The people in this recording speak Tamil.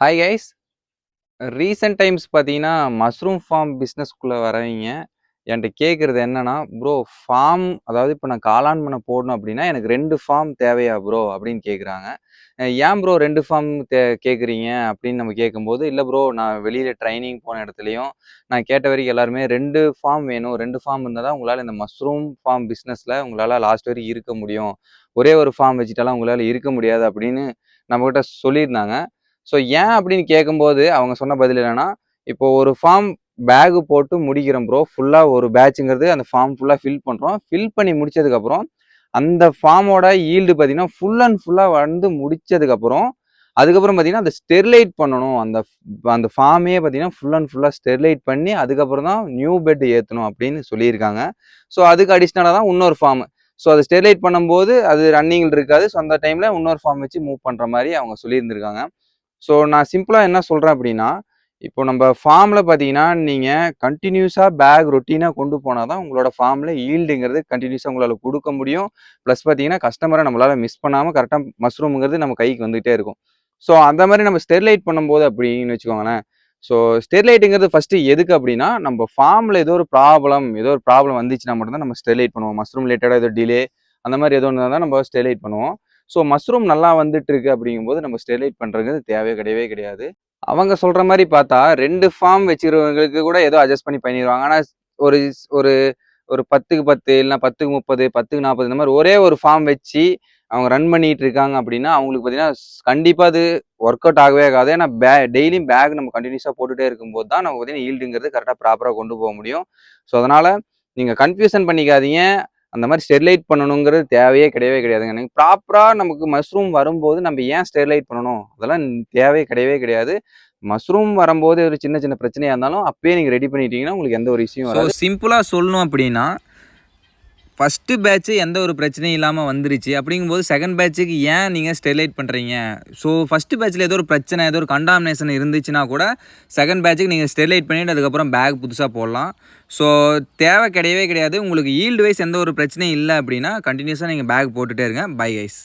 ஹாய் கைஸ் ரீசெண்ட் டைம்ஸ் பார்த்தீங்கன்னா மஷ்ரூம் ஃபார்ம் பிஸ்னஸ்க்குள்ளே வரவங்க என்கிட்ட கேட்குறது என்னன்னா ப்ரோ ஃபார்ம் அதாவது இப்போ நான் காளான் பண்ண போடணும் அப்படின்னா எனக்கு ரெண்டு ஃபார்ம் தேவையா ப்ரோ அப்படின்னு கேட்குறாங்க ஏன் ப்ரோ ரெண்டு ஃபார்ம் தே கேட்குறீங்க அப்படின்னு நம்ம கேட்கும்போது இல்லை ப்ரோ நான் வெளியில் ட்ரைனிங் போன இடத்துலையும் நான் கேட்ட வரைக்கும் எல்லாருமே ரெண்டு ஃபார்ம் வேணும். ரெண்டு ஃபார்ம் இருந்தால் தான் உங்களால் இந்த மஷ்ரூம் ஃபார்ம் பிஸ்னஸில் உங்களால் லாஸ்ட் வரைக்கும் இருக்க முடியும். ஒரே ஒரு ஃபார்ம் வச்சுட்டாலாம் உங்களால் இருக்க முடியாது அப்படின்னு நம்மக்கிட்ட சொல்லியிருந்தாங்க. ஸோ ஏன் அப்படின்னு கேட்கும்போது அவங்க சொன்ன பதில் என்னன்னா இப்போ ஒரு ஃபார்ம் பேகு போட்டு முடிக்கிறோம் ப்ரோ ஃபுல்லாக ஒரு பேட்சுங்கிறது அந்த ஃபார்ம் ஃபுல்லாக ஃபில் பண்ணுறோம் ஃபில் பண்ணி முடிச்சதுக்கப்புறம் அந்த ஃபார்மோட ஈல்டு பார்த்தீங்கன்னா ஃபுல் அண்ட் ஃபுல்லாக வந்து முடிச்சதுக்கப்புறம் அதுக்கப்புறம் பார்த்தீங்கன்னா அந்த ஸ்டெர்லைட் பண்ணணும். அந்த அந்த ஃபார்மே பார்த்தீங்கன்னா ஃபுல் அண்ட் ஃபுல்லாக ஸ்டெர்லைட் பண்ணி அதுக்கப்புறம் தான் நியூ பெட் ஏற்றணும் அப்படின்னு சொல்லியிருக்காங்க. ஸோ அதுக்கு அடிஷ்னலாக தான் இன்னொரு ஃபார்ம் ஸோ அதை ஸ்டெர்லைட் பண்ணும்போது அது ரன்னிங்கில் இருக்காது. ஸோ அந்த டைமில் இன்னொரு ஃபார்ம் வச்சு மூவ் பண்ணுற மாதிரி அவங்க சொல்லியிருந்திருக்காங்க. ஸோ நான் சிம்பிளாக என்ன சொல்கிறேன் அப்படின்னா இப்போ நம்ம ஃபார்மில் பார்த்தீங்கன்னா நீங்கள் கண்டினியூஸாக பேக் ரொட்டீனாக கொண்டு போனால் தான் உங்களோட ஃபார்மில் ஈல்டுங்கிறது கண்டினியூஸாக உங்களால் கொடுக்க முடியும். ப்ளஸ் பார்த்தீங்கன்னா கஸ்டமரை நம்மளால் மிஸ் பண்ணாமல் கரெக்டாக மஷ்ரூமுங்கிறது நம்ம கைக்கு வந்துகிட்டே இருக்கும். ஸோ அந்த மாதிரி நம்ம ஸ்டெர்லைட் பண்ணும்போது அப்படின்னு வச்சுக்கோங்களேன். ஸோ ஸ்டெர்லைட்டுங்கிறது ஃபஸ்ட்டு எதுக்கு அப்படின்னா நம்ம ஃபார்மில் ஏதோ ஒரு ப்ராப்ளம் ஏதோ ஒரு ப்ராப்ளம் வந்துச்சுன்னா மட்டும்தான் நம்ம ஸ்டெர்லைட் பண்ணுவோம். மஷ்ரூம் ரிலேட்டடாக ஏதோ டிலே அந்த மாதிரி ஏதோ ஒன்று தான் நம்ம ஸ்டெர்லைட் பண்ணுவோம். ஸோ மஷ்ரூம் நல்லா வந்துட்டு இருக்கு அப்படிங்கும்போது நம்ம ஸ்டெர்லைட் பண்ணுறது தேவையே கிடையவே கிடையாது. அவங்க சொல்கிற மாதிரி பார்த்தா ரெண்டு ஃபார்ம் வச்சுக்கிறவங்களுக்கு கூட ஏதோ அட்ஜஸ்ட் பண்ணி பண்ணிடுவாங்க. ஆனால் ஒரு ஒரு ஒரு பத்துக்கு பத்து இல்லைனா பத்துக்கு முப்பது பத்துக்கு நாற்பது இந்த மாதிரி ஒரே ஒரு ஃபார்ம் வச்சு அவங்க ரன் பண்ணிட்டு இருக்காங்க அப்படின்னா அவங்களுக்கு பார்த்தீங்கன்னா கண்டிப்பாக அது ஒர்க் அவுட் ஆகவே ஆகாது. ஏன்னா பே டெய்லியும் பேக் நம்ம கண்டினியூஸாக போட்டுகிட்டே இருக்கும்போது தான் நம்ம பார்த்தீங்கன்னா ஈல்டுங்கிறது கரெக்டாக ப்ராப்பராக கொண்டு போக முடியும். ஸோ அதனால் நீங்கள் கன்ஃபியூஷன் பண்ணிக்காதீங்க. அந்த மாதிரி ஸ்டெர்லைட் பண்ணணுங்கிறது தேவையே கிடையவே கிடையாதுங்க. நீங்கள் ப்ராப்பராக நமக்கு மஷ்ரூம் வரும்போது நம்ம ஏன் ஸ்டெர்லைட் பண்ணணும்? அதெல்லாம் தேவையே கிடையவே கிடையாது. மஷ்ரூம் வரும்போது ஒரு சின்ன சின்ன பிரச்சனையாக இருந்தாலும் அப்பயே நீங்கள் ரெடி பண்ணிட்டீங்கன்னா உங்களுக்கு எந்த ஒரு விஷயம் வராது. சிம்பிளாக சொல்லணும் அப்படின்னா ஃபஸ்ட்டு பேட்ச்சு எந்த ஒரு பிரச்சனையும் இல்லாமல் வந்துருச்சு. அப்படிங்கும்போது செகண்ட் பேட்சுக்கு ஏன் நீங்கள் ஸ்டெர்லைட் பண்ணுறீங்க ஸோ ஃபஸ்ட்டு பேட்ச்சில் ஏதோ ஒரு பிரச்சனை ஏதோ ஒரு கண்டாமினேஷன் இருந்துச்சுன்னா கூட செகண்ட் பேட்சுக்கு நீங்கள் ஸ்டெர்லைட் பண்ணிவிட்டு அதுக்கப்புறம் பேக் புதுசாக போடலாம். ஸோ தேவை கிடையவே கிடையாது. உங்களுக்கு ஈல்டு வைஸ் எந்த ஒரு பிரச்சனையும் இல்லை அப்படின்னா கண்டினியூஸாக நீங்கள் பேக் போட்டுகிட்டே இருங்க. By ice